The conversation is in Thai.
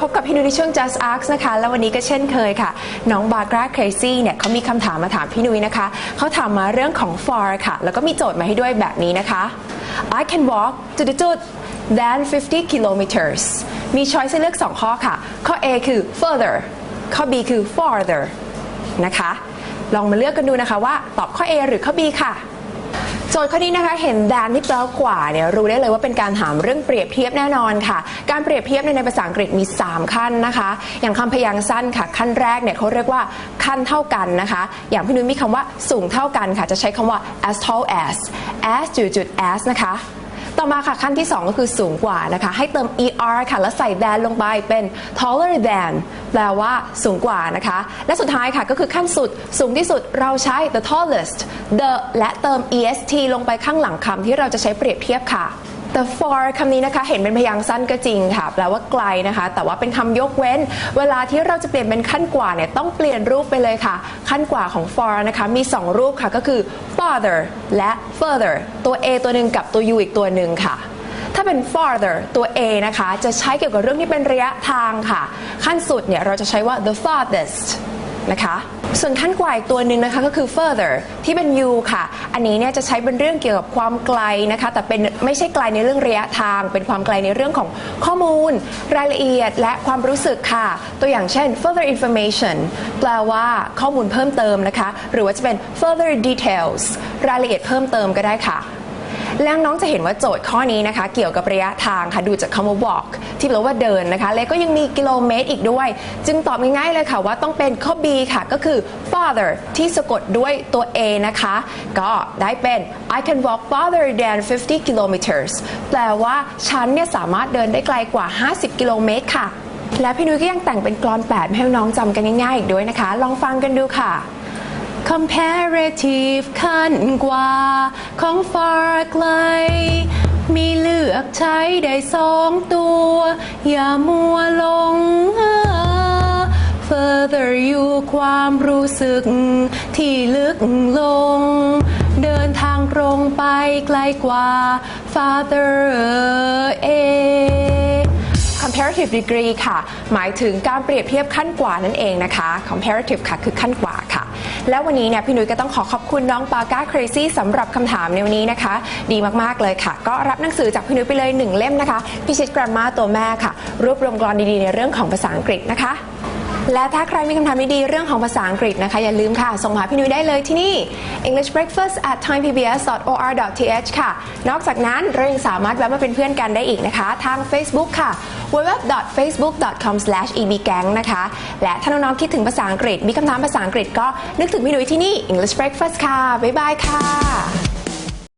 พบกับพี่นุ้ยในช่วง Just Ask นะคะ แล้ววันนี้ก็เช่นเคยค่ะ น้องบา r รา Crazy เนี่ยเขามีคำถามมาถามพี่นุ้ยนะคะ เขาถามมาเรื่องของ for ค่ะ แล้วก็มีโจทย์มาให้ด้วยแบบนี้นะคะ I can walk to the จุด than 50 kilometers มีช้อยส์ให้เลือก 2 ข้อค่ะ ข้อ A คือ further ข้อ B คือ farther นะคะ ลองมาเลือกกันดูนะคะว่าตอบข้อ A หรือข้อ B ค่ะ จทย์ข้อนี้นะคะเห็นแดนที่แปลกว่าเนี่ยรู้ได้เลยว่าเป็นการถามเรื่องเปรียบเทียบแน่นอนค่ะ การเปรียบเทียบในภาษาอังกฤษมี 3 ขั้นนะคะ อย่างคำพยางค์สั้นค่ะ ขั้นแรกเนี่ยเขาเรียกว่าขั้นเท่ากันนะคะ อย่างพี่นุ้ยมีคำว่าสูงเท่ากันค่ะ จะใช้คำว่า as tall as as จุดจุด as นะคะ ต่อมาค่ะขั้นที่ 2 ก็คือสูงกว่านะคะ ให้เติม er ค่ะแล้วใส่ than ลงไปเป็น taller than แปลว่าสูงกว่านะคะ และสุดท้ายค่ะก็คือขั้นสุดสูงที่สุดเราใช้ the tallest the และเติม est ลงไปข้างหลังคำที่เราจะใช้เปรียบเทียบค่ะ the far คำนี้นะคะ เห็นเป็นพยางค์สั้นก็จริงค่ะ แปลว่าไกลนะคะ แต่ว่าเป็นคำยกเว้น เวลาที่เราจะเปลี่ยนเป็นขั้นกว่าเนี่ยต้องเปลี่ยนรูปไปเลยค่ะ ขั้นกว่าของ far นะคะ มี 2 รูปค่ะก็คือ farther และ further ตัว a ตัวหนึ่งกับตัว u อีกตัวหนึ่งค่ะถ้าเป็น farther ตัว a นะคะ จะใช้เกี่ยวกับเรื่องที่เป็นระยะทางค่ะ ขั้นสุดเนี่ยเราจะใช้ว่า the farthest นะคะ ส่วนขั้นกว่าอีกตัวหนึ่งนะคะก็คือ further ที่เป็น u ค่ะ อันนี้เนี่ยจะใช้เป็นเรื่องเกี่ยวกับความไกลนะคะ แต่เป็นไม่ใช่ไกลในเรื่องระยะทาง เป็นความไกลในเรื่องของข้อมูล รายละเอียด และความรู้สึกค่ะ ตัวอย่างเช่น further information แปลว่าข้อมูลเพิ่มเติมนะคะ หรือว่าจะเป็น further details รายละเอียดเพิ่มเติมก็ได้ค่ะ แล้วน้องจะเห็นว่าโจทย์ข้อนี้นะคะ เกี่ยวกับระยะทางค่ะดูจากคำว่า walk ที่แปลว่าเดินนะคะ และก็ยังมีกิโลเมตรอีกด้วย จึงตอบง่ายๆเลยค่ะว่าต้องเป็นข้อ B ค่ะ ก็คือ farther ที่สะกดด้วยตัว A นะคะ ก็ได้เป็น I can walk farther than 50 kilometers แปลว่าฉันเนี่ยสามารถเดินได้ไกลกว่า 50 กิโลเมตรค่ะ และพี่นุ้ยก็ยังแต่งเป็นกลอน8ให้น้องจำกันง่ายๆอีกด้วยนะคะ ลองฟังกันดูค่ะ comparative ขั้นกว่าของ far ไกล มีเลือกใช้ได้สองตัว อย่ามัวลง further อยู่ความรู้สึก ที่ลึกลง เดินทางตรงไปไกลกว่า farther a comparative degree ค่ะ หมายถึงการเปรียบเทียบขั้นกว่านั่นเองนะคะ comparative ค่ะ คือขั้นกว่าค่ะ แล้ววันนี้เนี่ยพี่นุ้ยก็ต้องขอขอบคุณน้องปาก้าครซี่สำหรับคำถามในวันนี้นะคะ ดีมากๆเลยค่ะ ก็รับหนังสือจากพี่นุ้ยไปเลยหนึ่งเล่มนะคะ พิชิตกรามมาตัวแม่ค่ะ รวบรวมกรอนดีๆในเรื่องของภาษาอังกฤษนะคะ และถ้าใครมีคำถามดีๆเรื่องของภาษาอังกฤษนะคะ อย่าลืมค่ะ ส่งมาพี่นุ้ยได้เลยที่นี่ English Breakfast at thaiPBS.or.th ค่ะ นอกจากนั้นเรายังสามารถแวะมาเป็นเพื่อนกันได้อีกนะคะ ทาง Facebook ค่ะ www.facebook.com/ebgang นะคะ และถ้าน้องๆคิดถึงภาษาอังกฤษ มีคำถามภาษาอังกฤษก็นึกถึงพี่นุ้ยที่นี่ English Breakfast ค่ะ บ๊ายบายค่ะ